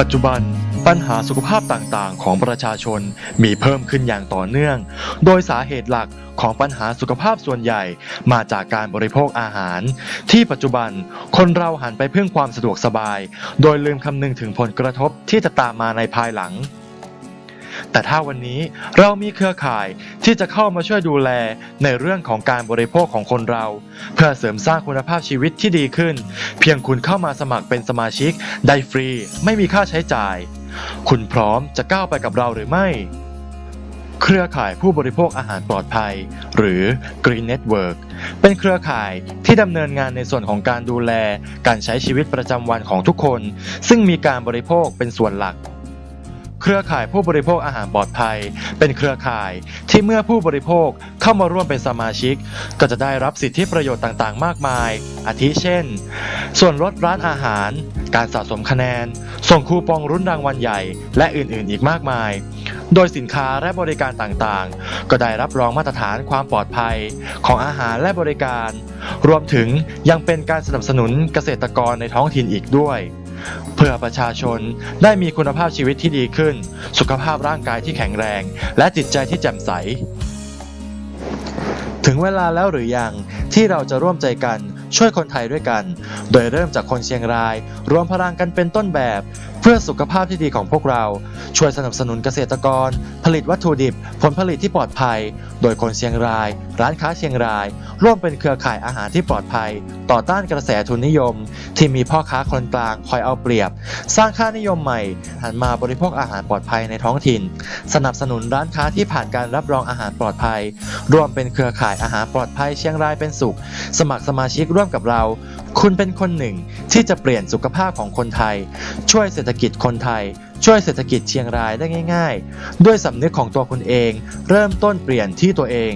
ปัจจุบันปัญหาสุขภาพต่างๆ ของประชาชนมีเพิ่มขึ้นอย่างต่อเนื่อง โดยสาเหตุหลักของปัญหาสุขภาพส่วนใหญ่มาจากการบริโภคอาหาร ที่ปัจจุบันคนเราหันไปเพื่อความสะดวกสบาย โดยลืมคำนึงถึงผลกระทบที่จะตามมาในภายหลัง แต่ถ้าวันนี้เรามีเครือข่ายที่จะเข้ามาช่วยดูแลในเรื่องของการบริโภคของคนเรา เพื่อเสริมสร้างคุณภาพชีวิตที่ดีขึ้น เพียงคุณเข้ามาสมัครเป็นสมาชิก ได้ฟรี ไม่มีค่าใช้จ่าย คุณพร้อมจะก้าวไปกับเราหรือไม่ เครือข่ายผู้บริโภคอาหารปลอดภัย หรือ Green Network เป็นเครือข่ายที่ดำเนินงานในส่วนของการดูแล การใช้ชีวิตประจำวันของทุกคน ซึ่งมีการบริโภคเป็นส่วนหลัก เครือข่ายผู้บริโภคอาหารปลอดภัย เป็นเครือข่ายที่เมื่อผู้บริโภคเข้ามาร่วมเป็นสมาชิก ก็จะได้รับสิทธิประโยชน์ต่างๆ มากมาย อาทิเช่น ส่วนลดร้านอาหาร การสะสมคะแนน ส่งคูปองรุ้นรางวัลใหญ่ และอื่นๆ อีกมากมาย โดยสินค้าและบริการต่างๆ ก็ได้รับรองมาตรฐานความปลอดภัยของอาหารและบริการ รวมถึงยังเป็นการสนับสนุนเกษตรกรในท้องถิ่นอีกด้วย เพื่อประชาชนได้มีคุณภาพชีวิตที่ดีขึ้น สุขภาพร่างกายที่แข็งแรง และจิตใจที่แจ่มใส ถึงเวลาแล้วหรือยังที่เราจะร่วมใจกัน ช่วยคนไทยด้วยกัน โดยเริ่มจากคนเชียงราย รวมพลังกันเป็นต้นแบบ เพื่อสุขภาพที่ดีของพวกเรา ช่วยสนับสนุนเกษตรกร ผลิตวัตถุดิบ ผลผลิตที่ปลอดภัย โดยคนเชียงราย ร้านค้าเชียงราย ร่วมเป็นเครือข่ายอาหารที่ปลอดภัย ต่อต้านกระแสทุนนิยม ที่มีพ่อค้าคนกลางคอยเอาเปรียบ สร้างค่านิยมใหม่หันมาบริโภคอาหารปลอดภัยในท้องถิ่น สนับสนุนร้านค้าที่ผ่านการรับรองอาหารปลอดภัย ร่วมเป็นเครือข่ายอาหารปลอดภัยเชียงรายเป็นสุข สมัครสมาชิกร่วมกับเรา คุณเป็นคนหนึ่งที่จะเปลี่ยนสุขภาพของคนไทย ช่วยเศรษฐกิจคนไทย ช่วยเศรษฐกิจเชียงรายได้ง่าย ๆ ด้วยสำนึกของตัวคุณเอง เริ่มต้นเปลี่ยนที่ตัวเอง